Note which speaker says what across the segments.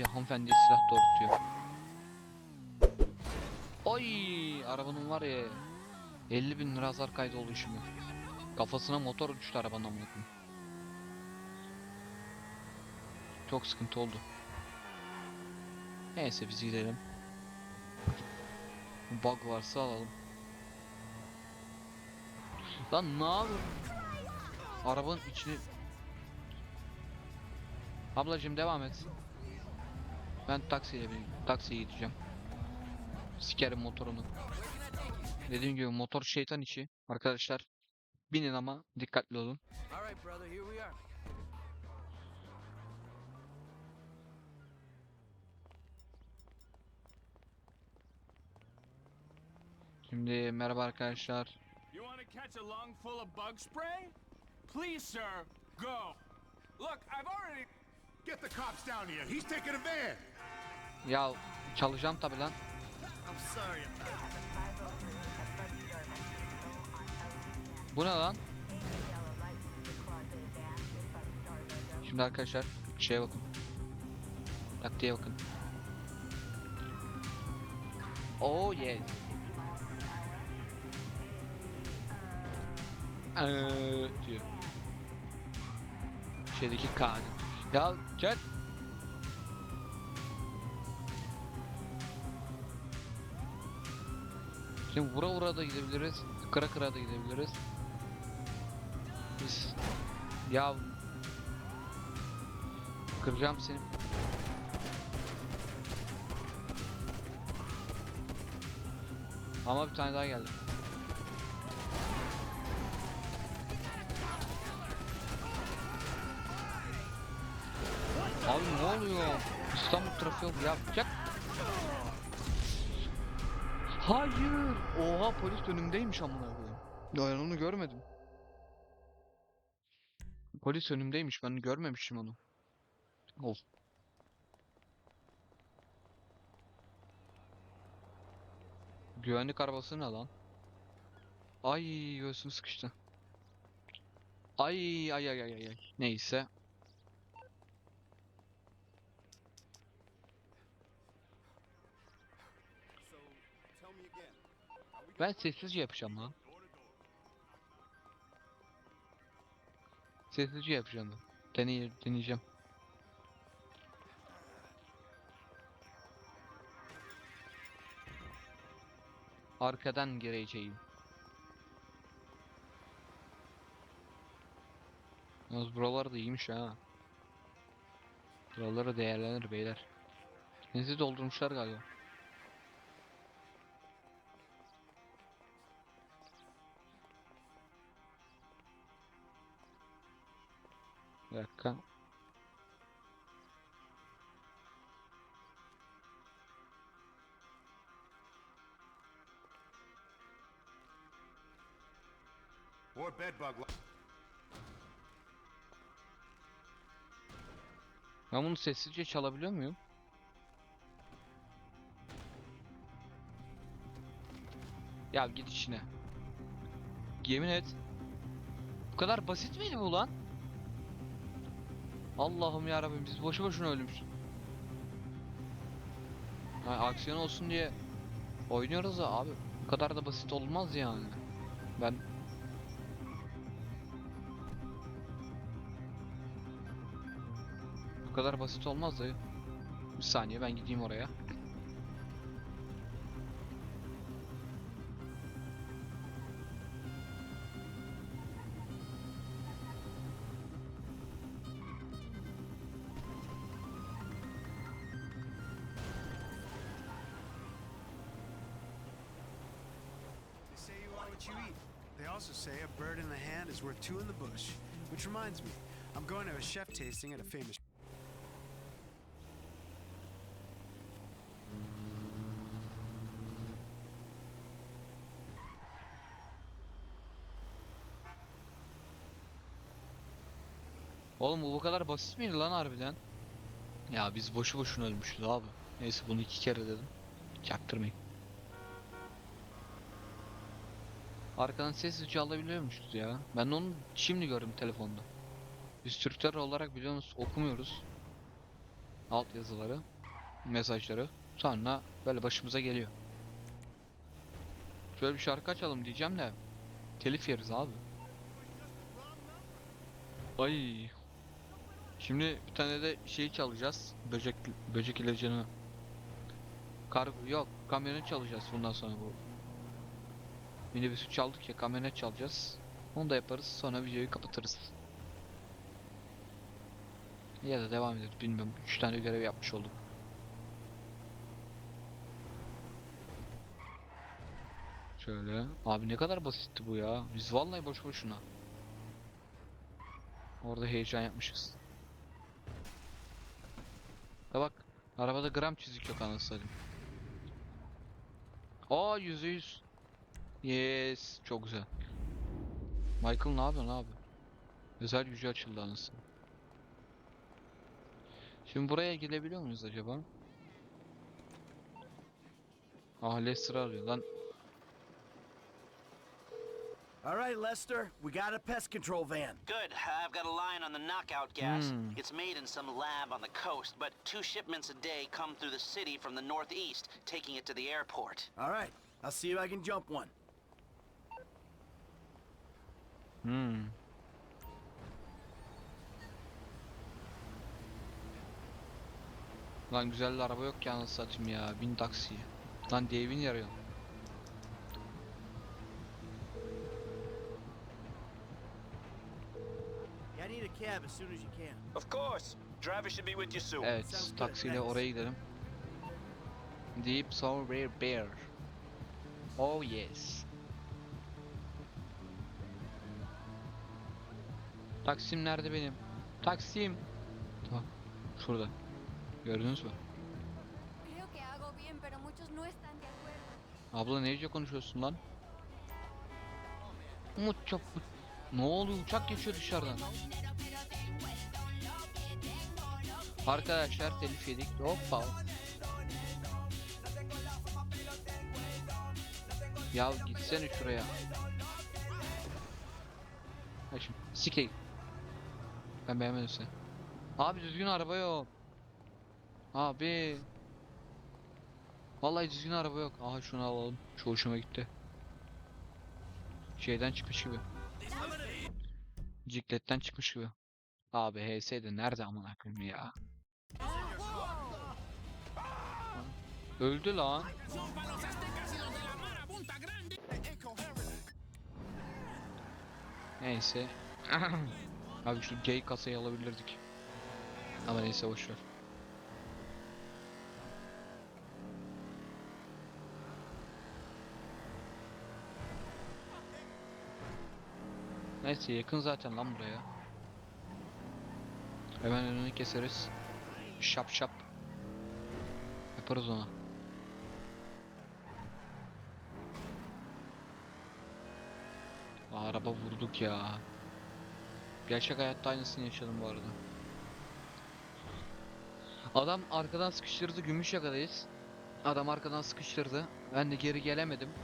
Speaker 1: bir hanımefendiye silah doğrultuyor. Oy arabanın var ya 50 bin lira hasar kaydı oldu şimdi. Kafasına motor düştü arabanın amına. Çok sıkıntı oldu. Neyse biz gidelim. Bug varsa alalım. Lan ne yapıyorsun? Arabanın içini... Ablacım devam et. Ben taksiye bineyim. Taksiye gideceğim. Sikerim motorunu. Dediğim gibi motor şeytan işi. Arkadaşlar binin ama dikkatli olun. Şimdi merhaba arkadaşlar.
Speaker 2: You want to catch a lung full of bug spray? Please, sir, go. Look, I've already.
Speaker 3: Get the cops down here. He's taking a van.
Speaker 1: Ya çalacağım tabi lan. Bu ne lan? Şimdi arkadaşlar şeye bakın. Taktiğe bakın. Oh yeah. Eee diyor. Şeydeki kan. Ya gel. Şimdi vura vura da gidebiliriz. Kıra kıra da gidebiliriz. Biz ya kıracağım seni. Ama bir tane daha geldi. Oluyor? İstanbul trafiği yapacak. Hayır. Oha polis önümdeymiş amına koyayım. Ya ben onu görmedim. Polis önümdeymiş ben görmemişim onu. Of. Güvenlik arabası ne lan? Ay göğsüm sıkıştı. Ay ay ay ay. ay. Neyse. Ben sessizce yapacağım lan. Sessizce yapacağım. Deney deneyeceğim. Arkadan gireceğim. Yalnız buralar da iyiymiş ha. Buraları değerlenir beyler. Denizi doldurmuşlar galiba. Bir dakika.
Speaker 3: More bed bug. li-
Speaker 1: Ben bunu sessizce çalabiliyor muyum? Ya git işine. Yemin et. Bu kadar basit miydi bu lan? Allah'ım ya Rabbim biz boşu boşuna ölmüş. Ha, aksiyon olsun diye oynuyoruz da abi bu kadar da basit olmaz yani. Ben Bu kadar basit olmaz dayı. Bir saniye ben gideyim oraya.
Speaker 4: A bird in the hand is worth two in the bush. Which reminds me, I'm going to a chef tasting at a famous.
Speaker 1: Oğlum bu bu kadar basit miydi lan harbiden? Ya biz boşu boşuna ölmüşüz abi. Neyse bunu iki kere dedim. Çaktırmayın. Arkadan sessizce alabiliyormuşuz ya. Ben onu şimdi gördüm telefonda. Biz Türkler olarak biliyorsunuz okumuyoruz. Alt yazıları. mesajları. Sonra böyle başımıza geliyor. Şöyle bir şarkı açalım diyeceğim de telif yeriz abi. Ay. Şimdi bir tane de şey çalacağız. Böcek böcek ilacını. Kar yok, kamyonet çalacağız bundan sonra bu. Minibüsü çaldık ya, kamyonet çalacağız. Onu da yaparız, sonra videoyu kapatırız. Ya da devam ederiz, bilmiyorum. 3 tane görev yapmış olduk. Şöyle. Abi ne kadar basitti bu ya. Biz vallahi boş boşuna. Orada heyecan yapmışız. Ya bak. Arabada gram çizik yok anasını satayım. Aa yüzde yüz. Yes. Çok güzel. Michael ne yapıyorsun abi? Özel gücü açıldı anasını. Şimdi buraya gidebiliyor muyuz acaba? Ah Lester arıyor lan.
Speaker 5: All right, Lester, we got a pest control van.
Speaker 6: Good. I've got a line on the knockout gas.
Speaker 1: Hmm.
Speaker 6: It's made in some lab on the coast, but two shipments a day come through the city from the northeast, taking it to the airport.
Speaker 5: All right, I'll see if I can jump one.
Speaker 1: Hmm. Lan güzel de araba yok ki anasını satayım ya. Bin taksiye. Lan Dave'in yarıyor.
Speaker 5: I need a cab as soon as you can.
Speaker 7: Of course. Driver should be with you soon.
Speaker 1: Evet, taksiyle oraya gidelim. Deep Sour Bear. Oh yes. Taksim nerede benim? Taksim. Tamam. Şurada. Gördünüz mü? Abla neyce konuşuyorsun lan? Umut çok... Ne oluyor? Uçak geçiyor dışarıdan. Arkadaşlar telif yedik. Hoppa. Ya gitsene şuraya. Ha şimdi sike. Ben beğenmedim seni. Abi düzgün araba yok. Abi. Vallahi düzgün araba yok. Aha şunu alalım. Şu hoşuma gitti. Şeyden çıkmış gibi. Cikletten çıkmış gibi. Abi HS de nerede amına koyayım ya? Öldü lan. Neyse. Abi şu gay kasayı alabilirdik. Ama neyse boşver. Neyse yakın zaten lan buraya. Hemen önünü keseriz. Şap şap. Yaparız ona. Aa, araba vurduk ya. Gerçek hayatta aynısını yaşadım bu arada. Adam arkadan sıkıştırdı. Gümüşyaka'dayız. Adam arkadan sıkıştırdı. Ben de geri gelemedim.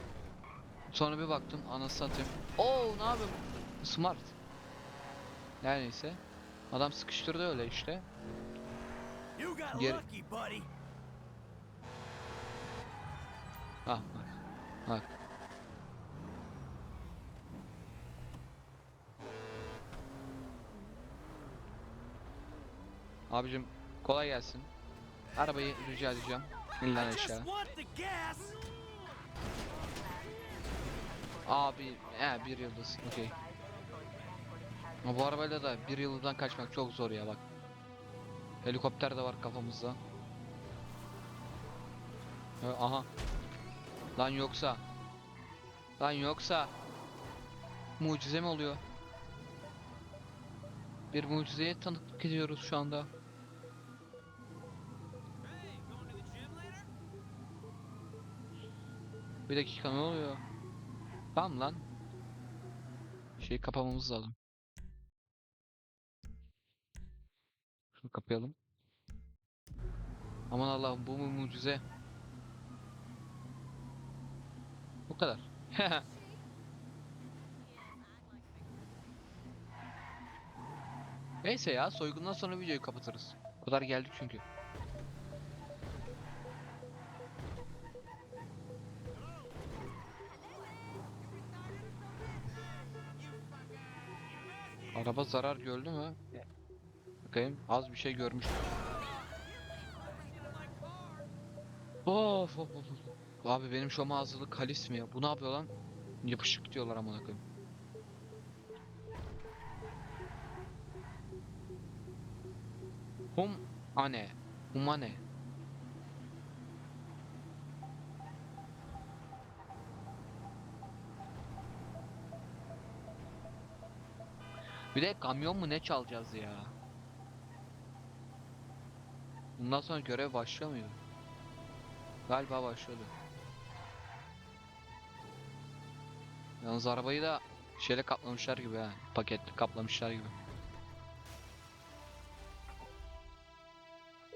Speaker 1: Sonra bir baktım anasını satayım. Oo ne yapayım? Smart. Her neyse. Adam sıkıştırdı öyle işte.
Speaker 5: Buddy.
Speaker 1: Ah bak. Bak. Abicim kolay gelsin. Arabayı rica edeceğim. İlden
Speaker 5: I just
Speaker 1: aşağı. Abi he bir yıldız. Okey. Bu arabayla da bir yıldızdan kaçmak çok zor ya bak. Helikopter de var kafamızda. Ha, Aha. Lan yoksa. Lan yoksa. Mucize mi oluyor? Bir mucizeye tanıklık ediyoruz şu anda. Bir dakika ne oluyor? Tamam lan. Şeyi kapamamız lazım. Şunu kapayalım. Aman Allah'ım bu mu mucize? Bu kadar. Neyse ya soygundan sonra videoyu kapatırız. Bu kadar geldik çünkü. Araba zarar gördü mü? Bakayım az bir şey görmüş. Of of of. of. Abi benim şu mağazalı kalis mi ya? Bu ne yapıyor lan? Yapışık diyorlar amına koyayım. Hum ane. Humane. Bir de kamyon mu ne çalacağız ya? Bundan sonra görev başlıyor muydu? Galiba başladı. Yalnız arabayı da şeyle kaplamışlar gibi ha. Paketle kaplamışlar gibi.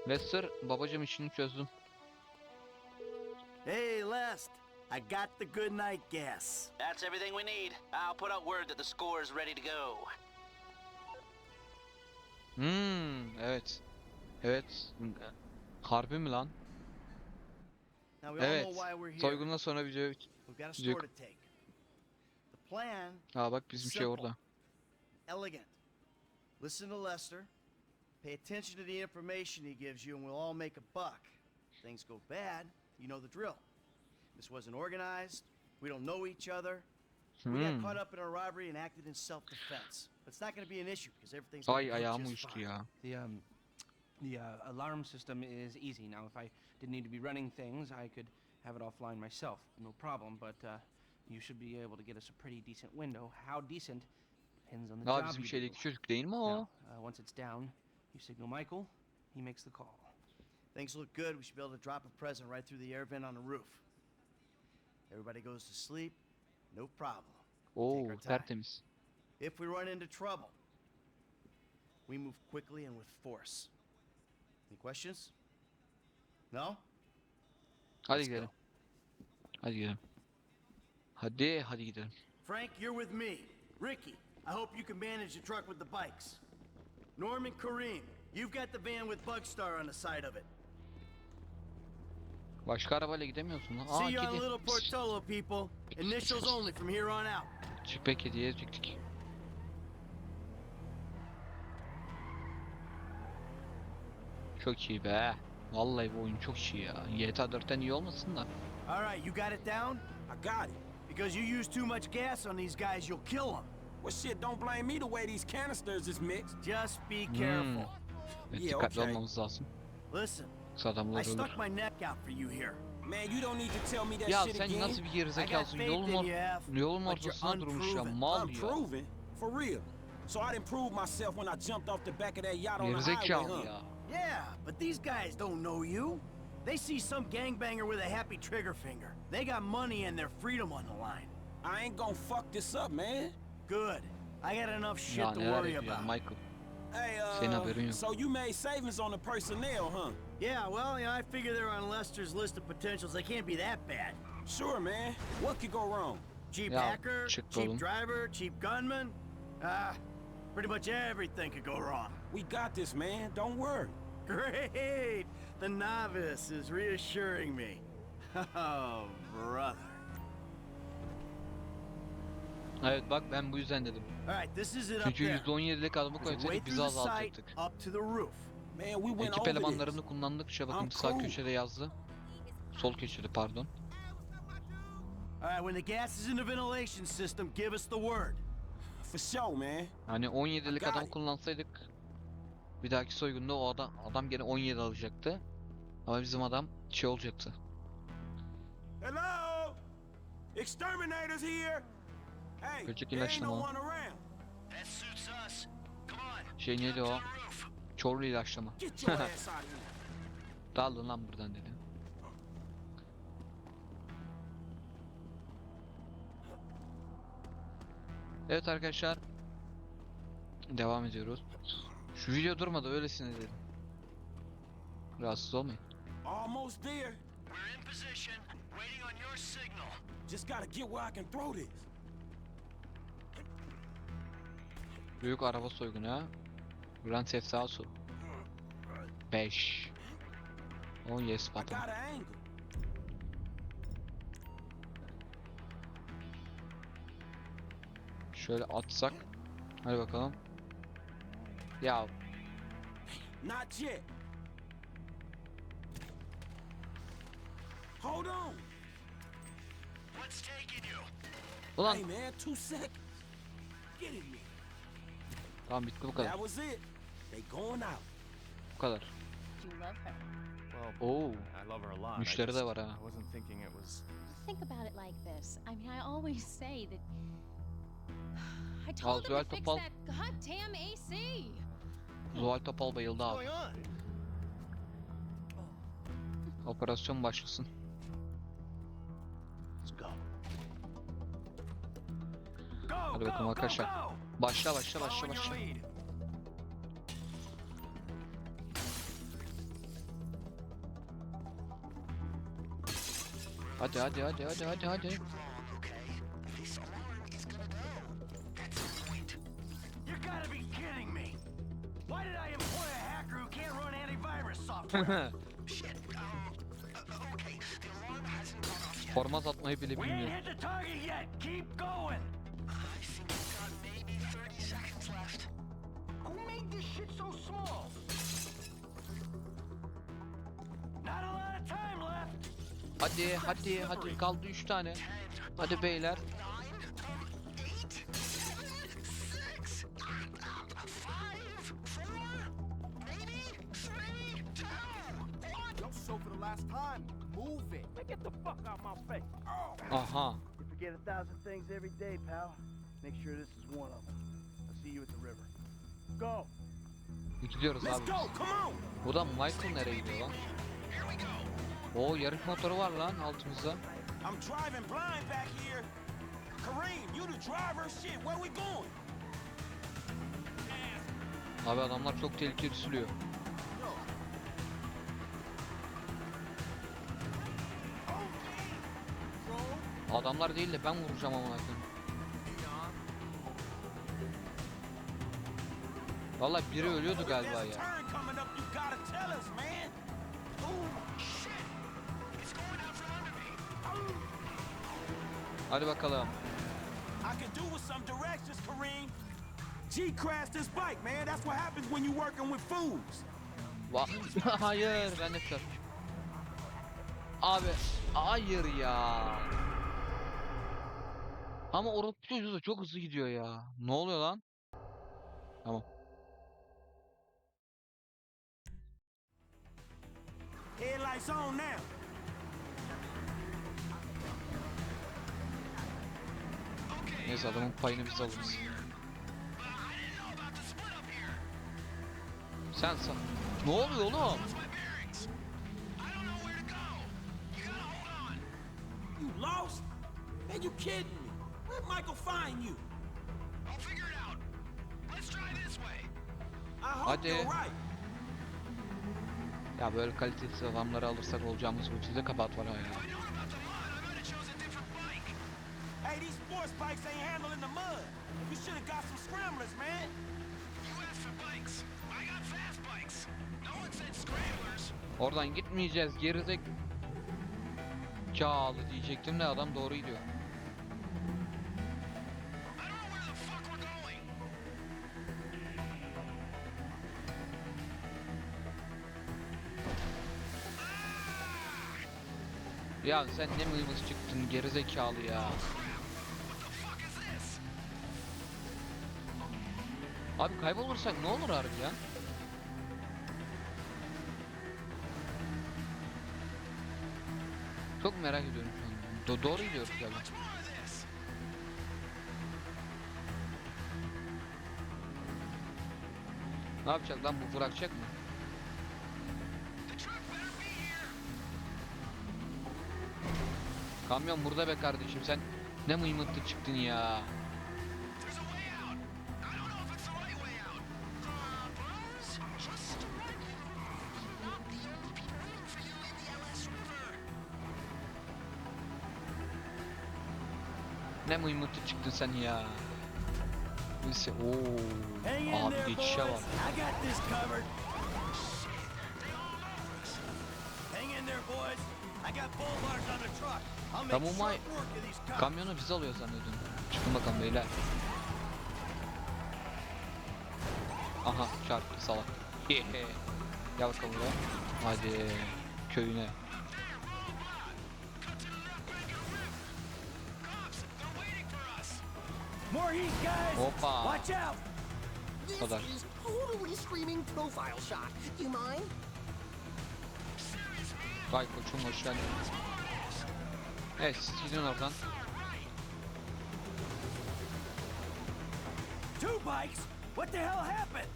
Speaker 1: Lester babacım işini çözdüm.
Speaker 5: Hey, Lest. I got the good night gas.
Speaker 6: That's everything we need. I'll put out word that the score is ready to go.
Speaker 1: Hmm, evet. Evet. Harbi mi lan? Evet. Soygundan sonra video Video- Ha bak bizim şey orada.
Speaker 5: elegant. Listen to Lester. Pay attention to the information he gives you, and we'll all make a buck. Things go bad, you know the drill. This wasn't organized. We don't know each other. Ay to be an issue
Speaker 1: ayağım
Speaker 5: just
Speaker 1: uyuştu
Speaker 5: fine.
Speaker 1: ya.
Speaker 8: The um, the uh, alarm system is easy now. If I didn't need to be running things, I could have it offline myself, no problem. But uh, you should be able to get us a pretty decent window. How decent depends on the
Speaker 1: Ya
Speaker 8: job
Speaker 1: bizim
Speaker 8: you
Speaker 1: şeydeki
Speaker 8: do.
Speaker 1: çocuk değil mi o?
Speaker 8: Now, uh, once it's down, you signal Michael. He makes the call.
Speaker 5: Things look good. We should be able to drop a present right through the air vent on the roof. Everybody goes to sleep. No problem. Time.
Speaker 1: tertemiz.
Speaker 5: If we run into trouble, we move quickly and with force. Any questions? No?
Speaker 1: Hadi
Speaker 5: Let's go.
Speaker 1: gidelim. Hadi gidelim. Hadi hadi gidelim.
Speaker 5: Frank, you're with me. Ricky, I hope you can manage the truck with the bikes. Norman, Kareem, you've got the van with Bugstar on the side of it.
Speaker 1: Başka arabayla gidemiyorsun lan. Aa
Speaker 5: See you on
Speaker 1: kedi.
Speaker 5: Little Portola, people. Initials only from here on out.
Speaker 1: Çipek hediye edecektik. Çok iyi be. Vallahi bu oyun çok iyi ya. GTA 4'ten iyi olmasın da.
Speaker 5: All right, you got it down?
Speaker 2: I got it.
Speaker 5: Because you use too much gas on these guys, you'll kill them.
Speaker 2: Well, shit, don't blame me the way these canisters is mixed.
Speaker 5: Just be careful.
Speaker 1: Evet,
Speaker 2: Yeah,
Speaker 1: dikkatli
Speaker 2: okay.
Speaker 1: olmamız lazım.
Speaker 5: Listen,
Speaker 1: Yoksa
Speaker 5: I
Speaker 1: ölür.
Speaker 5: stuck my neck out for you here.
Speaker 2: Man, you don't need to tell me that
Speaker 1: Ya
Speaker 2: shit
Speaker 1: sen
Speaker 2: again.
Speaker 1: nasıl bir gerizekalısın? Yolun, or yolun
Speaker 5: but you're
Speaker 1: ortasında durmuş ya.
Speaker 5: unproven.
Speaker 1: Mal
Speaker 2: I'm
Speaker 1: ya.
Speaker 2: proven, for real. So I didn't prove myself when I jumped off the back of that yacht on the highway,
Speaker 1: Gerizekalı
Speaker 2: huh?
Speaker 1: ya.
Speaker 5: Yeah, but these guys don't know you. They see some gangbanger with a happy trigger finger. They got money and their freedom on the line.
Speaker 2: I ain't gonna fuck this up, man.
Speaker 5: Good. I got enough shit
Speaker 1: Ya
Speaker 5: to
Speaker 1: neler
Speaker 5: worry
Speaker 1: yapıyor
Speaker 5: about.
Speaker 1: Michael.
Speaker 2: Hey,
Speaker 1: Senin
Speaker 2: uh,
Speaker 1: yok.
Speaker 2: so you made savings on the personnel, huh?
Speaker 5: Yeah, well, you know, I figure they're on Lester's list of potentials. They can't be that bad.
Speaker 2: Sure, man. What could go wrong?
Speaker 5: Cheap
Speaker 1: Ya,
Speaker 5: hacker, cheap driver, cheap gunman. Ah, pretty much everything could go wrong.
Speaker 2: We got this, man. Don't worry.
Speaker 5: Great! The novice is reassuring me. Oh, brother.
Speaker 1: Evet bak ben bu yüzden dedim.
Speaker 5: All right, this is it up
Speaker 1: Çünkü
Speaker 5: there.
Speaker 1: %17'lik adamı
Speaker 5: There's a way
Speaker 1: koysaydık
Speaker 5: through
Speaker 1: bizi
Speaker 5: the site
Speaker 1: azaltacaktık.
Speaker 5: up to the roof.
Speaker 1: Ekip elemanlarını kullandıkça bakın sağ köşede yazdı. Sol köşede pardon. Hani 17'lik
Speaker 2: got
Speaker 1: adam kullansaydık bir dahaki soygunda o adam adam gene 17 alacaktı. Ama bizim adam şey olacaktı.
Speaker 2: Hello? Exterminators here? Hey, no
Speaker 1: ilaçlama. Şey neydi o? Çorlu ilaçlama. Dağılın lan buradan dedi. Evet arkadaşlar. Devam ediyoruz. Şu video durmadı öylesine dedim. Rahatsız olmayın.
Speaker 2: Almost there.
Speaker 5: We're in position, waiting on your signal.
Speaker 2: Just gotta get where I can throw this.
Speaker 1: Büyük araba soygunu ha. Grand Theft Auto 5 Oh yes
Speaker 2: angle.
Speaker 1: Şöyle atsak. Hadi bakalım. Ya
Speaker 2: Not yet. Hold on.
Speaker 3: What's taking you?
Speaker 1: ulan
Speaker 2: Hey man, two seconds. Get in me.
Speaker 1: tamam bitti bu kadar.
Speaker 2: That was it. They going out.
Speaker 1: Bu kadar. Oo. Müşteri de var ha.
Speaker 9: Think about it like this. I mean, I always say that. I told him to fix that goddamn AC.
Speaker 1: Zuhal Topal bayıldı abi. Operasyon başlasın.
Speaker 5: Let's go.
Speaker 2: Go,
Speaker 1: Hadi bakalım arkadaşlar. Başla başla başla başla. Hadi hadi hadi hadi hadi hadi. Formaz atmayı bile bilmiyor.
Speaker 5: Not a lot of time left.
Speaker 1: Hadi hadi hadi kaldı 3 tane. Hadi beyler. Aha.
Speaker 5: Forget a thousand things every day, pal. Make sure this is one of them. I'll see you at the river. Go.
Speaker 1: Gidiyoruz abi. Bu da Michael nereye gidiyor lan? Oo yarış motoru var lan altımızda.
Speaker 2: I'm driving blind back here. Kareem, you the driver. Shit, where we going?
Speaker 1: Abi adamlar çok tehlikeli sürüyor. Adamlar değil de ben vuracağım amına koyayım. Vallahi biri ölüyordu galiba ya. Hadi bakalım.
Speaker 2: I could do with some directions, Kareem. G crashed his bike, man. That's what happens when you working with fools.
Speaker 1: Hayır ben de kör. Abi hayır ya. Ama orospu çocuğu da çok hızlı gidiyor ya. Ne oluyor lan? Tamam.
Speaker 2: Headlights on now.
Speaker 1: Neyse adamın payını biz alırız. Sen sen. Ne oluyor oğlum?
Speaker 2: You lost? Man, you kidding me? Where'd Michael find you?
Speaker 3: I'll figure it out. Let's try this way.
Speaker 2: I hope
Speaker 1: Hadi.
Speaker 2: you're right.
Speaker 1: Ya böyle kalitesiz adamları alırsak olacağımız bu çizde kapat var ha ya.
Speaker 3: If I'd known about the mud, I might have chose a different bike.
Speaker 2: Sports bikes ain't handling the mud. You should have got some scramblers, man.
Speaker 3: You asked for bikes. I got fast bikes. No one said scramblers.
Speaker 1: Oradan gitmeyeceğiz gerizek. Kağlı diyecektim de adam doğru gidiyor.
Speaker 3: I don't know where the fuck we're going.
Speaker 1: Ya sen ne mıymız çıktın gerizekalı ya. Abi kaybolursak ne olur harbi ya? Çok merak ediyorum şu an. Do doğru gidiyoruz galiba. Ne yapacak lan bu bırakacak mı? Kamyon burada be kardeşim sen ne mıymıntı çıktın ya. Mıymıntı çıktın sen ya. Neyse ooo. Abi geçişe bak.
Speaker 5: I got this covered. Hang in there, boys. I got bull bars on the truck. I'll make
Speaker 1: Tamam,
Speaker 5: short
Speaker 1: May-
Speaker 5: work of these cops.
Speaker 1: Kamyonu biz alıyor zannediyordum. Çıkın bakalım beyler. Aha çarptı salak. Hehe. Gel bakalım buraya. Hadi köyüne.
Speaker 5: More heat, guys!
Speaker 1: Hoppa.
Speaker 5: Watch out!
Speaker 3: This
Speaker 1: Kadar.
Speaker 3: is totally screaming profile shot. Do you mind?
Speaker 1: Vay koçum hoş geldin. Evet siz gidin oradan.
Speaker 5: Two bikes? What the hell happened?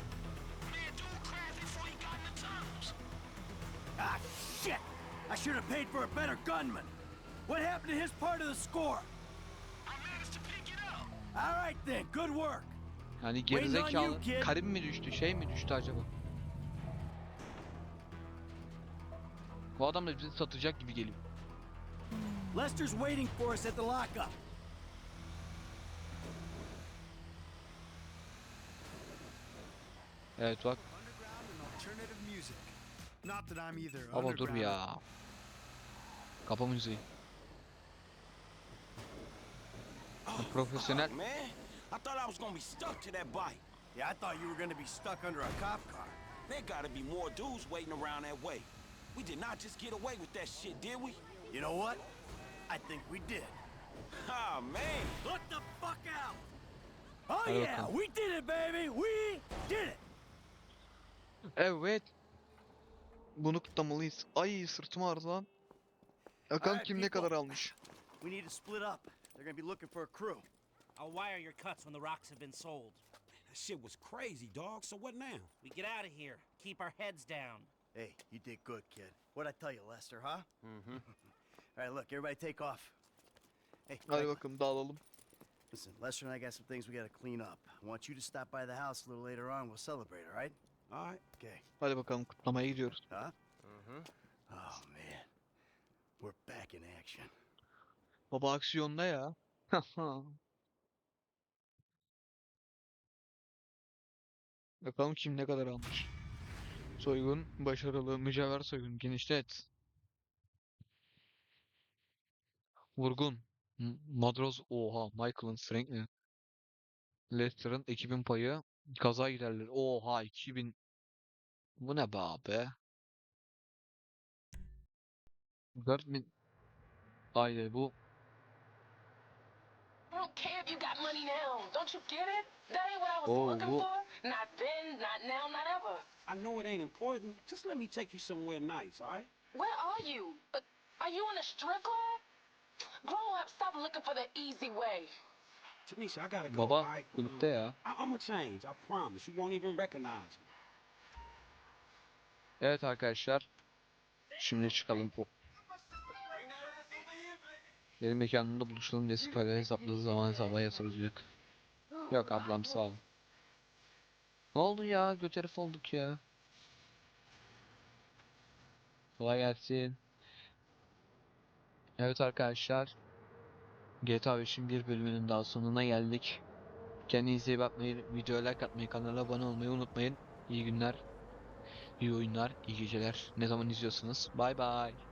Speaker 5: Ah, shit! I should have paid for a better gunman. What happened to his part of the score? You,
Speaker 1: gerizekalı. Karim mi düştü şey mi düştü acaba? Bu adam da bizi satacak gibi geliyor.
Speaker 5: Lester's waiting for us at the lockup.
Speaker 1: Evet bak. Baba dur ya. Kapa müziği. Profesyonel.
Speaker 2: Man, I thought I was gonna be stuck to that bike.
Speaker 5: Yeah, I thought you were gonna be stuck under a cop car.
Speaker 2: There gotta be more dudes waiting around that way. We did not just get away with that shit, did we?
Speaker 5: You know what? I think we did.
Speaker 2: Ah, man.
Speaker 5: Look the fuck out! Oh yeah, we did it baby! We did it!
Speaker 1: Evet. Bunu kutlamalıyız. Ay sırtım ağrıdı lan.
Speaker 5: Alright,
Speaker 1: kim ne kadar almış.
Speaker 5: We need to split up. They're gonna be looking for a crew.
Speaker 8: I'll wire your cuts when the rocks have been sold.
Speaker 2: That shit was crazy, dog. So what now?
Speaker 8: We get out of here. Keep our heads down.
Speaker 5: Hey, you did good, kid. What'd I tell you, Lester, huh?
Speaker 2: Mm-hmm.
Speaker 5: All right, look, everybody take off. Hey,
Speaker 1: Hadi
Speaker 5: Michael,
Speaker 1: bakalım dağılalım.
Speaker 5: listen, Lester and I got some things we gotta clean up. I want you to stop by the house a little later on. We'll celebrate, all right?
Speaker 2: All right.
Speaker 5: Okay.
Speaker 1: Hadi bakalım kutlamaya gidiyoruz.
Speaker 5: Huh? Mm-hmm. Oh, man. We're back in action.
Speaker 1: Baba aksiyonda ya. Bakalım kim ne kadar almış. Soygun başarılı. Mücevher soygun. Genişlet. Vurgun. Madroz. Oha. Michael'ın Franklin. Lester'ın ekibin payı. Kaza giderleri. Oha 2000. Bu ne be abi? 4000. Haydi bu.
Speaker 3: I don't care if you got money now. Don't you get it? That ain't what I was
Speaker 1: Oh,
Speaker 3: looking
Speaker 1: whoa.
Speaker 3: for. Not then, not now, not ever.
Speaker 2: I know it ain't important. Just let me take you somewhere nice, all right?
Speaker 3: Where are you? Uh, are you in a strip club? Grow up, stop looking for the easy way.
Speaker 2: Tanisha, I gotta go.
Speaker 1: Baba
Speaker 2: all right?
Speaker 1: kulüpte ya.
Speaker 2: I- I'm gonna change. I promise. You won't even recognize me.
Speaker 1: Evet arkadaşlar. Şimdi çıkalım bu. Benim mekanımda buluşalım diye sipariş hesapladığı zaman hesaba yatırılacak. Yok ablam sağ ol. Ne oldu ya? Göt olduk ya. Kolay gelsin. Evet arkadaşlar. GTA 5'in bir bölümünün daha sonuna geldik. Kendinize iyi bakmayı, videoya like atmayı, kanala abone olmayı unutmayın. İyi günler. İyi oyunlar, iyi geceler. Ne zaman izliyorsunuz? Bay bay.